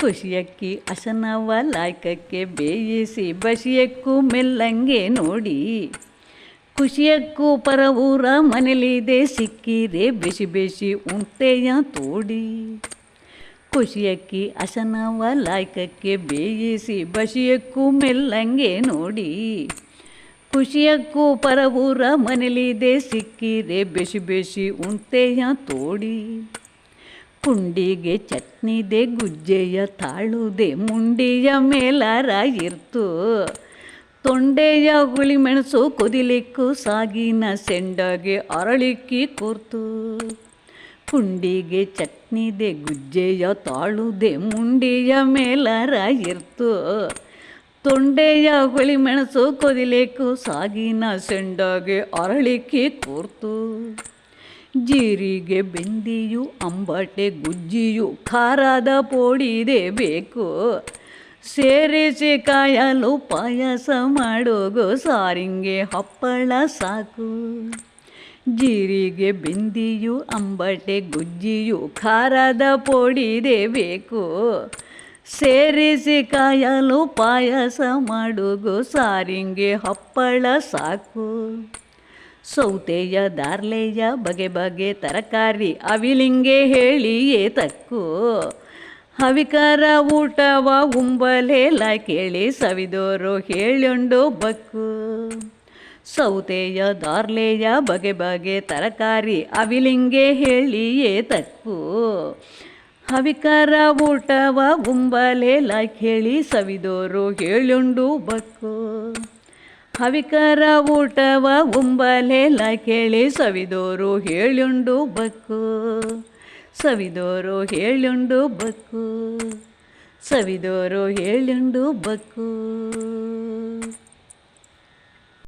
ಖುಷಿಯಕ್ಕಿ ಅಸನವ ಲಾಯ್ಕಕ್ಕೆ ಬೇಯಿಸಿ ಬಸಿಯಕ್ಕೂ ಮೆಲ್ಲಂಗೆ ನೋಡಿ. ಖುಷಿಯಕ್ಕೂ ಪರ ಊರ ಮನೇಲಿದೆ ಸಿಕ್ಕಿರೆ ಬೆಸಿ ಬೆಸಿ ಉಂಟೆಯ ತೋಡಿ. ಖುಷಿಯಕ್ಕಿ ಅಸನವ ಲಾಯ್ಕಕ್ಕೆ ಬೇಯಿಸಿ ಬಸಿಯಕ್ಕೂ ಮೆಲ್ಲಂಗೆ ನೋಡಿ. ಖುಷಿಯಕ್ಕೂ ಪರ ಊರ ಮನೇಲಿದೆ ಸಿಕ್ಕಿರೆ ಬೆಸಿ ಬೆಸಿ ಉಂಟೆಯ ತೋಡಿ. ಪುಂಡಿಗೆ ಚಟ್ನಿದೆ ಗುಜ್ಜೆಯ ತಾಳುದೆ ಮುಂಡಿಯ ಮೇಲಾರ ಇರ್ತು ತೊಂಡೆಯ ಹುಳಿಮೆಣಸು ಕುದಿಲಿಕ್ಕು ಸಾಗಿನ ಸೆಂಡಗೆ ಅರಳಿಕ್ಕಿ ಕೂರ್ತು. ಪುಂಡಿಗೆ ಚಟ್ನಿದೆ ಗುಜ್ಜೆಯ ತಾಳುದೆ ಮುಂಡಿಯ ಮೇಲಾರ ಇರ್ತು ತೊಂಡೆಯ ಹುಳಿಮೆಣಸು ಕುದಿಲಿಕ್ಕು ಸಾಗಿನ ಸೆಂಡಗೆ ಅರಳಿಕ್ಕಿ ಕೂರ್ತು. ಜೀರಿಗೆ ಬೆಂದಿಯು, ಅಂಬಟೆ ಗುಜ್ಜಿಯು, ಖಾರದ ಪೋಡಿದೆ ಬೇಕು. ಸೇರಿಸಿ ಕಾಯಲು ಪಾಯಸ ಮಾಡೋಗು, ಸಾರಿಂಗೆ ಹಪ್ಪಳ ಸಾಕು. ಜೀರಿಗೆ ಬೆಂದಿಯು, ಅಂಬಟೆ ಗುಜ್ಜಿಯು, ಖಾರದ ಪೋಡಿದೆ ಬೇಕು. ಸೇರಿಸಿ ಕಾಯಲು ಪಾಯಸ ಮಾಡೋಗು, ಸಾರಿಂಗೆ ಹಪ್ಪಳ ಸಾಕು. ಸೌತೆಯ ದಾರ್ಲೆಯ ಬಗೆ ಬಗೆ ತರಕಾರಿ ಅವಿಲಿಂಗೆ ಹೇಳಿಯೇ ತಕ್ಕು. ಹವಿಕರ ಊಟವ ಉಂಬಲೇಲ ಕೇಳಿ ಸವಿದೋರು ಹೇಳೊಂಡು ಬಕ್ಕು. ಸೌತೆಯ ದಾರ್ಲೆಯ ಬಗೆ ಬಗೆ ತರಕಾರಿ ಅವಿಲಿಂಗೆ ಹೇಳಿಯೇ ತಕ್ಕು. ಹವಿಕರ ಊಟವ ಗುಂಬಲೇಲ ಕೇಳಿ ಸವಿದೋರು ಹೇಳೊಂಡು ಬಕ್ಕು. ಹವಿಕರ ಊಟವ ಉಂಬಲೆಲ್ಲ ಕೇಳಿ ಸವಿದೋರು ಹೇಳುಂಡು ಬಕ್ಕು. ಸವಿದೋರು ಹೇಳುಂಡು ಬಕ್ಕು. ಸವಿದೋರು ಹೇಳುಂಡು ಬಕ್ಕು.